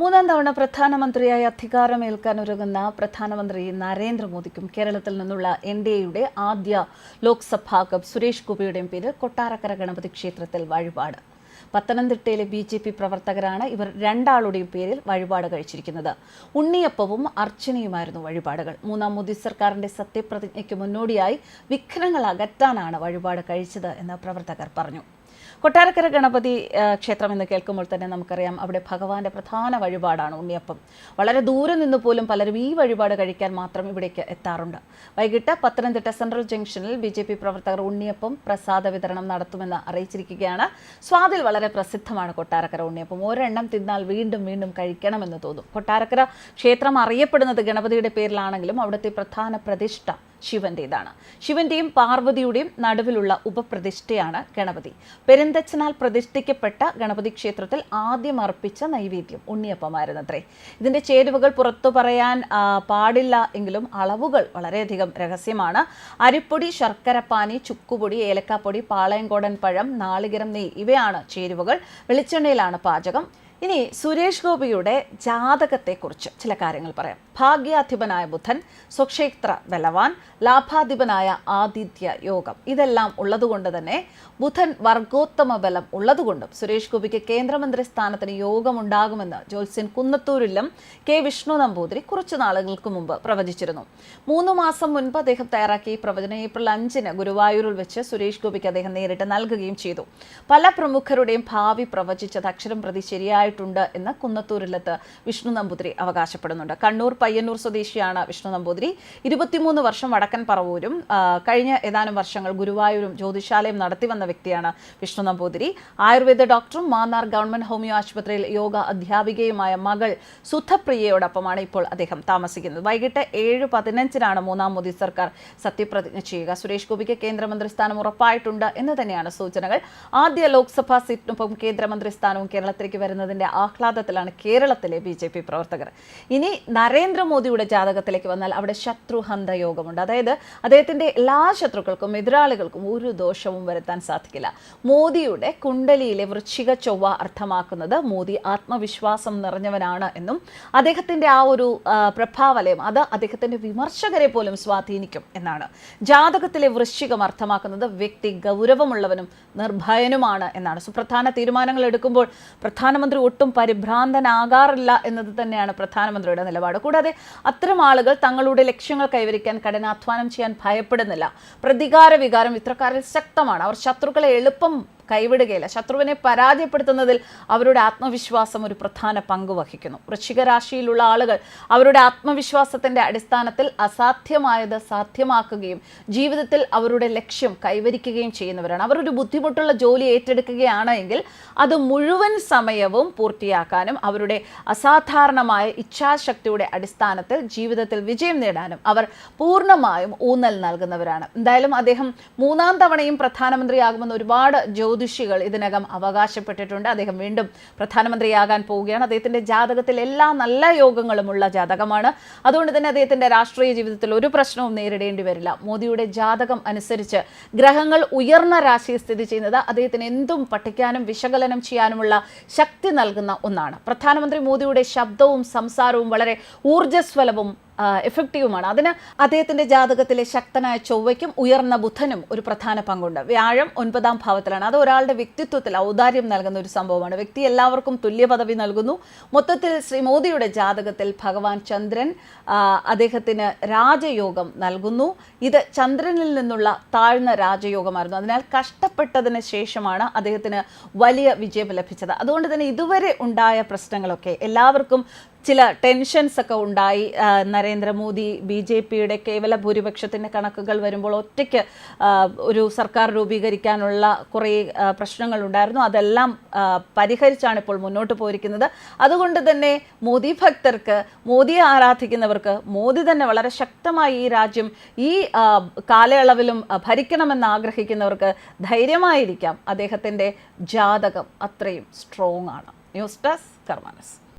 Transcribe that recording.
മൂന്നാം തവണ പ്രധാനമന്ത്രിയായി അധികാരമേൽക്കാൻ ഒരുങ്ങുന്ന പ്രധാനമന്ത്രി നരേന്ദ്രമോദിക്കും കേരളത്തിൽ നിന്നുള്ള എൻ ഡി എയുടെ ആദ്യ ലോക്സഭാ കപ്പ് സുരേഷ് ഗോപിയുടെയും പേര് കൊട്ടാരക്കര ഗണപതി ക്ഷേത്രത്തിൽ വഴിപാട്. പത്തനംതിട്ടയിലെ ബി ജെ പി പ്രവർത്തകരാണ് ഇവർ രണ്ടാളുടെയും പേരിൽ വഴിപാട് കഴിച്ചിരിക്കുന്നത്. ഉണ്ണിയപ്പവും അർച്ചനയുമായിരുന്നു വഴിപാടുകൾ. മൂന്നാം മോദി സർക്കാരിന്റെ സത്യപ്രതിജ്ഞയ്ക്ക് മുന്നോടിയായി വിഘ്നങ്ങൾ അകറ്റാനാണ് വഴിപാട് കഴിച്ചത് എന്ന് പ്രവർത്തകർ പറഞ്ഞു. കൊട്ടാരക്കര ഗണപതി ക്ഷേത്രം എന്ന് കേൾക്കുമ്പോൾ തന്നെ നമുക്കറിയാം അവിടെ ഭഗവാന്റെ പ്രധാന വഴിപാടാണ് ഉണ്ണിയപ്പം. വളരെ ദൂരെ നിന്ന് പോലും പലരും ഈ വഴിപാട് കഴിക്കാൻ മാത്രം ഇവിടേക്ക് എത്താറുണ്ട്. വൈകിട്ട് പത്തനംതിട്ട സെൻട്രൽ ജംഗ്ഷനിൽ ബി ജെ പി പ്രവർത്തകർ ഉണ്ണിയപ്പം പ്രസാദ വിതരണം നടത്തുമെന്ന് അറിയിച്ചിരിക്കുകയാണ്. സ്വാദിൽ വളരെ പ്രസിദ്ധമാണ് കൊട്ടാരക്കര ഉണ്ണിയപ്പം. ഒരെണ്ണം തിന്നാൽ വീണ്ടും വീണ്ടും കഴിക്കണമെന്ന് തോന്നും. കൊട്ടാരക്കര ക്ഷേത്രം അറിയപ്പെടുന്നത് ഗണപതിയുടെ പേരിലാണെങ്കിലും അവിടുത്തെ പ്രധാന പ്രതിഷ്ഠ ശിവന്റേതാണ്. ശിവന്റെയും പാർവതിയുടെയും നടുവിലുള്ള ഉപപ്രതിഷ്ഠയാണ് ഗണപതി. പെരുന്തച്ഛനാൽ പ്രതിഷ്ഠിക്കപ്പെട്ട ഗണപതി ക്ഷേത്രത്തിൽ ആദ്യം അർപ്പിച്ച നൈവേദ്യം ഉണ്ണിയപ്പമായിരുന്നത്രേ. ഇതിന്റെ ചേരുവകൾ പുറത്തു പറയാൻ പാടില്ല എങ്കിലും അളവുകൾ വളരെയധികം രഹസ്യമാണ്. അരിപ്പൊടി ശർക്കരപ്പാനി ചുക്കുപൊടി ഏലക്കാപ്പൊടി പാളയംകോടൻ പഴം നാളികരം നെയ്യ് ഇവയാണ് ചേരുവകൾ. വെളിച്ചെണ്ണയിലാണ് പാചകം. ഇനി സുരേഷ് ഗോപിയുടെ ജാതകത്തെക്കുറിച്ച് ചില കാര്യങ്ങൾ പറയാം. ഭാഗ്യാധിപനായ ബുധൻ സ്വക്ഷേത്ര ബലവാൻ ലാഭാധിപനായ ആതിഥ്യ യോഗം. ഇതെല്ലാം ഉള്ളതുകൊണ്ട് തന്നെ ബുധൻ വർഗോത്തമ ബലം ഉള്ളതുകൊണ്ടും സുരേഷ് ഗോപിക്ക് കേന്ദ്രമന്ത്രി സ്ഥാനത്തിന് യോഗമുണ്ടാകുമെന്ന് ജോത്സ്യൻ കുന്നത്തൂരിലും കെ വിഷ്ണു നമ്പൂതിരി കുറച്ചു നാളുകൾക്ക് മുമ്പ് പ്രവചിച്ചിരുന്നു. മൂന്ന് മാസം മുൻപ് അദ്ദേഹം തയ്യാറാക്കിയ ഈ പ്രവചനം ഏപ്രിൽ അഞ്ചിന് ഗുരുവായൂരിൽ വെച്ച് സുരേഷ് ഗോപിക്ക് അദ്ദേഹം നേരിട്ട് നൽകുകയും ചെയ്തു. പല പ്രമുഖരുടെയും ഭാവി പ്രവചിച്ചത് അക്ഷരം പ്രതി ശരിയായിട്ടുണ്ട് എന്ന് കുന്നത്തൂരിലത്ത് വിഷ്ണു നമ്പൂതിരി അവകാശപ്പെടുന്നുണ്ട്. കണ്ണൂർ പയ്യന്നൂർ സ്വദേശിയാണ് വിഷ്ണു നമ്പൂതിരി. ഇരുപത്തിമൂന്ന് വർഷം വടക്കൻ പറവൂരും കഴിഞ്ഞ ഏതാനും വർഷങ്ങൾ ഗുരുവായൂരും ജ്യോതിശാലയും നടത്തി വന്ന വ്യക്തിയാണ് വിഷ്ണു നമ്പൂതിരി. ആയുർവേദ ഡോക്ടറും മാന്നാർ ഗവൺമെന്റ് ഹോമിയോ ആശുപത്രിയിൽ യോഗ അധ്യാപികയുമായ മകൾ സുധപ്രിയയോടൊപ്പമാണ് ഇപ്പോൾ അദ്ദേഹം താമസിക്കുന്നത്. വൈകിട്ട് ഏഴ് പതിനഞ്ചിനാണ് മൂന്നാം മോദി സർക്കാർ സത്യപ്രതിജ്ഞ ചെയ്യുക. സുരേഷ് ഗോപിക്ക് കേന്ദ്രമന്ത്രി സ്ഥാനം ഉറപ്പായിട്ടുണ്ട് എന്ന് തന്നെയാണ് സൂചനകൾ. ആദ്യ ലോക്സഭാ സീറ്റിനൊപ്പം കേന്ദ്രമന്ത്രി സ്ഥാനവും കേരളത്തിലേക്ക് വരുന്നതിന്റെ ആഹ്ലാദത്തിലാണ് കേരളത്തിലെ ബി ജെ പി പ്രവർത്തകർ. ഇനി നരേന്ദ്രമോദിയുടെ ജാതകത്തിലേക്ക് വന്നാൽ അവിടെ ശത്രുഹന്ത യോഗമുണ്ട്. അതായത് അദ്ദേഹത്തിന്റെ എല്ലാ ശത്രുക്കൾക്കും എതിരാളികൾക്കും ഒരു ദോഷവും വരുത്താൻ സാധിക്കില്ല. മോദിയുടെ കുണ്ടലിയിലെ വൃശ്ചിക ചൊവ്വ അർത്ഥമാക്കുന്നത് മോദി ആത്മവിശ്വാസം നിറഞ്ഞവനാണ് എന്നും അദ്ദേഹത്തിന്റെ ആ ഒരു പ്രഭാവലയം അത് അദ്ദേഹത്തിന്റെ വിമർശകരെ പോലും സ്വാധീനിക്കും എന്നാണ്. ജാതകത്തിലെ വൃശ്ചികം അർത്ഥമാക്കുന്നത് വ്യക്തി ഗൗരവമുള്ളവനും നിർഭയനുമാണ് എന്നാണ്. സുപ്രധാന തീരുമാനങ്ങൾ എടുക്കുമ്പോൾ പ്രധാനമന്ത്രി ഒട്ടും പരിഭ്രാന്തനാകാറില്ല എന്നത് തന്നെയാണ് പ്രധാനമന്ത്രിയുടെ നിലപാട്. കൂടാതെ അത്തരം ആളുകൾ തങ്ങളുടെ ലക്ഷ്യങ്ങൾ കൈവരിക്കാൻ കഠിനാധ്വാനം ചെയ്യാൻ ഭയപ്പെടുന്നില്ല. പ്രതികാര വികാരം ഇത്രക്കാരിൽ ശക്തമാണ്. അവർ ശത്രുക്കളെ എളുപ്പം കൈവിടുകയില്ല. ശത്രുവിനെ പരാജയപ്പെടുത്തുന്നതിൽ അവരുടെ ആത്മവിശ്വാസം ഒരു പ്രധാന പങ്ക് വഹിക്കുന്നു. വൃശ്ചികരാശിയിലുള്ള ആളുകൾ അവരുടെ ആത്മവിശ്വാസത്തിന്റെ അടിസ്ഥാനത്തിൽ അസാധ്യമായത് സാധ്യമാക്കുകയും ജീവിതത്തിൽ അവരുടെ ലക്ഷ്യം കൈവരിക്കുകയും ചെയ്യുന്നവരാണ്. അവർ ഒരു ബുദ്ധിമുട്ടുള്ള ജോലി ഏറ്റെടുക്കുകയാണ് എങ്കിൽ അത് മുഴുവൻ സമയവും പൂർത്തിയാക്കാനും അവരുടെ അസാധാരണമായ ഇച്ഛാശക്തിയുടെ അടിസ്ഥാനത്തിൽ ജീവിതത്തിൽ വിജയം നേടാനും അവർ പൂർണമായും ഊന്നൽ നൽകുന്നവരാണ്. എന്തായാലും അദ്ദേഹം മൂന്നാം തവണയും പ്രധാനമന്ത്രിയാകുമെന്ന് ഒരുപാട് ജ്യോതിഷികൾ ഇതിനകം അവകാശപ്പെട്ടിട്ടുണ്ട്. അദ്ദേഹം വീണ്ടും പ്രധാനമന്ത്രിയാകാൻ പോവുകയാണ്. അദ്ദേഹത്തിന്റെ ജാതകത്തിൽ എല്ലാ നല്ല യോഗങ്ങളുമുള്ള ജാതകമാണ്. അതുകൊണ്ട് തന്നെ അദ്ദേഹത്തിന്റെ രാഷ്ട്രീയ ജീവിതത്തിൽ ഒരു പ്രശ്നവും നേരിടേണ്ടി വരില്ല. മോദിയുടെ ജാതകം അനുസരിച്ച് ഗ്രഹങ്ങൾ ഉയർന്ന രാശിയിൽ സ്ഥിതി ചെയ്യുന്നത് അദ്ദേഹത്തിന് എന്തും പഠിക്കാനും വിശകലനം ചെയ്യാനുമുള്ള ശക്തി നൽകുന്ന ഒന്നാണ്. പ്രധാനമന്ത്രി മോദിയുടെ ശബ്ദവും സംസാരവും വളരെ ഊർജസ്വലവും എഫക്റ്റീവുമാണ് അതിന് അദ്ദേഹത്തിന്റെ ജാതകത്തിലെ ശക്തനായ ചൊവ്വയ്ക്കും ഉയർന്ന ബുധനും ഒരു പ്രധാന പങ്കുണ്ട്. വ്യാഴം ഒൻപതാം ഭാവത്തിലാണ്. അത് ഒരാളുടെ വ്യക്തിത്വത്തിൽ ഔദാര്യം നൽകുന്ന ഒരു സംഭവമാണ്. വ്യക്തി എല്ലാവർക്കും തുല്യ പദവി നൽകുന്നു. മൊത്തത്തിൽ ശ്രീ മോദിയുടെ ജാതകത്തിൽ ഭഗവാൻ ചന്ദ്രൻ അദ്ദേഹത്തിന് രാജയോഗം നൽകുന്നു. ഇത് ചന്ദ്രനിൽ നിന്നുള്ള താഴ്ന്ന രാജയോഗമായിരുന്നു. അതിനാൽ കഷ്ടപ്പെട്ടതിന് ശേഷമാണ് അദ്ദേഹത്തിന് വലിയ വിജയം ലഭിച്ചത്. അതുകൊണ്ട് തന്നെ ഇതുവരെ ഉണ്ടായ പ്രശ്നങ്ങളൊക്കെ എല്ലാവർക്കും ചില ടെൻഷൻസ് ഒക്കെ ഉണ്ടായി. നരേന്ദ്രമോദി ബി ജെ പിയുടെ കേവല ഭൂരിപക്ഷത്തിന്റെ കണക്കുകൾ വരുമ്പോൾ ഒറ്റയ്ക്ക് ഒരു സർക്കാർ രൂപീകരിക്കാനുള്ള കുറേ പ്രശ്നങ്ങളുണ്ടായിരുന്നു അതെല്ലാം പരിഹരിച്ചാണ് ഇപ്പോൾ മുന്നോട്ട് പോയിരിക്കുന്നത്. അതുകൊണ്ട് തന്നെ മോദി ഭക്തർക്ക് മോദിയെ ആരാധിക്കുന്നവർക്ക് മോദി തന്നെ വളരെ ശക്തമായി ഈ രാജ്യം ഈ കാലയളവിലും ഭരിക്കണമെന്ന് ആഗ്രഹിക്കുന്നവർക്ക് ധൈര്യമായിരിക്കാം. അദ്ദേഹത്തിന്റെ ജാതകം അത്രയും സ്ട്രോങ് ആണ്. News desk കർമാനസ്.